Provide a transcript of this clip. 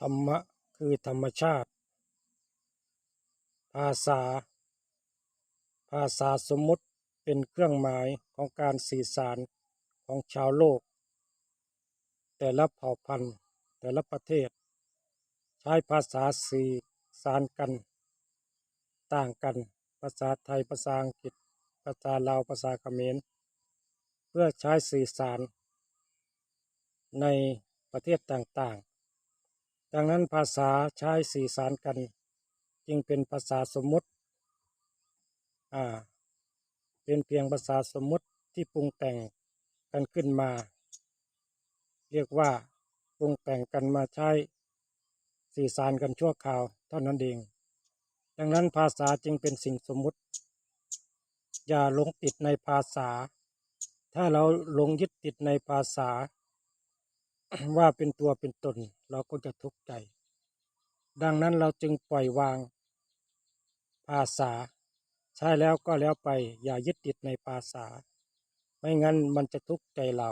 ธรรมะคือธรรมชาติ ภาษา ภาษาสมมุติเป็นเครื่องหมายของการสื่อสารของชาวโลก แต่ละเผ่าพันธุ์แต่ละประเทศ ใช้ภาษาสื่อสารกัน ต่างกัน ภาษาไทยภาษาอังกฤษ ภาษาลาวภาษาเขมร เพื่อใช้สื่อสารในประเทศต่างๆ ดังนั้นภาษาใช้สื่อสารกัน จึงเป็นภาษาสมมติอ่าเป็นเพียงภาษาสมมติที่ปรุงแต่งกันขึ้นมา เรียกว่าปรุงแต่งกันมาใช้สื่อสารกันชั่วคราวเท่านั้นเอง ดังนั้นภาษาจึงเป็นสิ่งสมมุติ อย่าหลงติดในภาษา ถ้าเราหลงยึดติดในภาษา ว่าเป็นตัวเป็นตนเราก็จะทุกข์ใจ ดังนั้นเราจึงปล่อยวางภาษา ใช่แล้วก็แล้วไปอย่ายึดติดในภาษา ไม่งั้นมันจะทุกข์ใจเรา